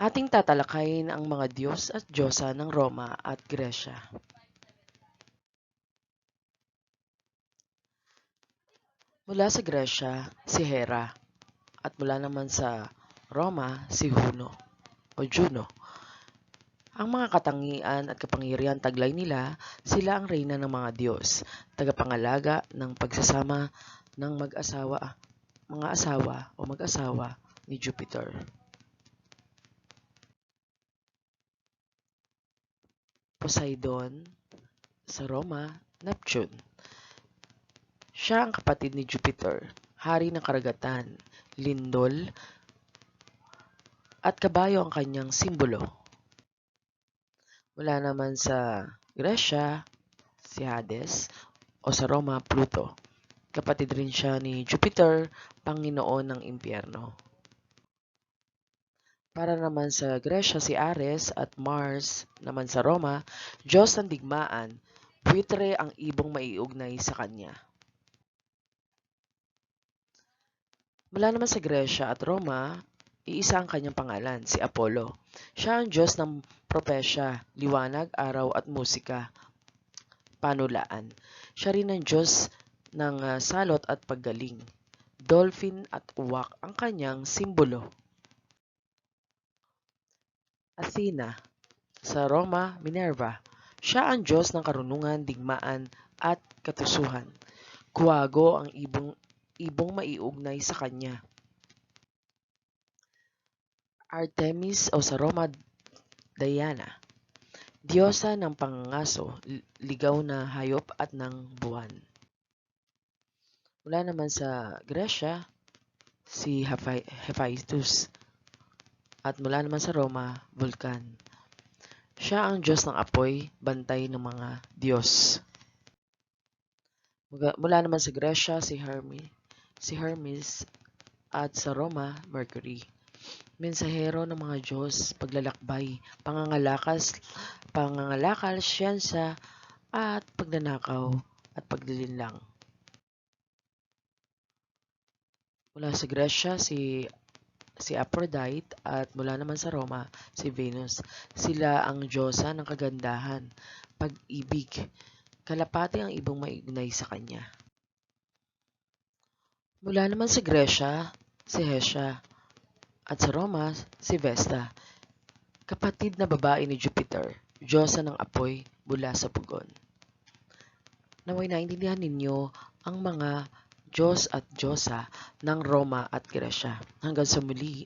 Ating tatalakayin ang mga Diyos at Diyosa ng Roma at Gresya. Mula sa Gresya, si Hera, at mula naman sa Roma, si Juno o Juno. Ang mga katangian at kapangyarihan taglay nila, sila ang reyna ng mga Diyos, tagapangalaga ng pagsasama ng mag-asawa, mga asawa o mag-asawa ni Jupiter. Poseidon, sa Roma, Neptune. Siya ang kapatid ni Jupiter, hari ng karagatan, lindol, at kabayo ang kanyang simbolo. Mula naman sa Gresya, si Hades, o sa Roma, Pluto. Kapatid rin siya ni Jupiter, Panginoon ng impyerno. Para naman sa Gresya si Ares at Mars naman sa Roma, Diyos ng digmaan, buitre ang ibong maiugnay sa kanya. Mula naman sa Gresya at Roma, iisa ang kanyang pangalan, si Apollo. Siya ang Diyos ng propesya, liwanag, araw at musika, panulaan. Siya rin ang Diyos ng uh, salot at paggaling. Dolphin at uwak ang kanyang simbolo. Athena. Sa Roma, Minerva. Siya ang Diyos ng karunungan, digmaan, at katusuhan. Kuwago ang ibong, ibong maiugnay sa kanya. Artemis o sa Roma, Diana. Diyosa ng pangangaso, ligaw na hayop at ng buwan. Mula naman sa Gresya, si Hephaestus at mula naman sa Roma, Vulcan. Siya ang Diyos ng apoy, bantay ng mga Diyos. Mula naman sa Gresya, si Hermes, si Hermes at sa Roma, Mercury. Mensahero ng mga Diyos, paglalakbay, pangangalakas, pangangalakal, siyensa, at pagnanakaw at pagdilinlang. Mula sa Gresya, si si Aphrodite at mula naman sa Roma, si Venus. Sila ang Diyosa ng kagandahan, pag-ibig, kalapati ang ibong maignay sa kanya. Mula naman sa Gresya, si Hestia, at sa Roma, si Vesta, kapatid na babae ni Jupiter, Diyosa ng apoy mula sa pugon. Naway naintindihan ninyo ang mga Diyos at Diyosa ng Roma at Gresya. Hanggang sa muli,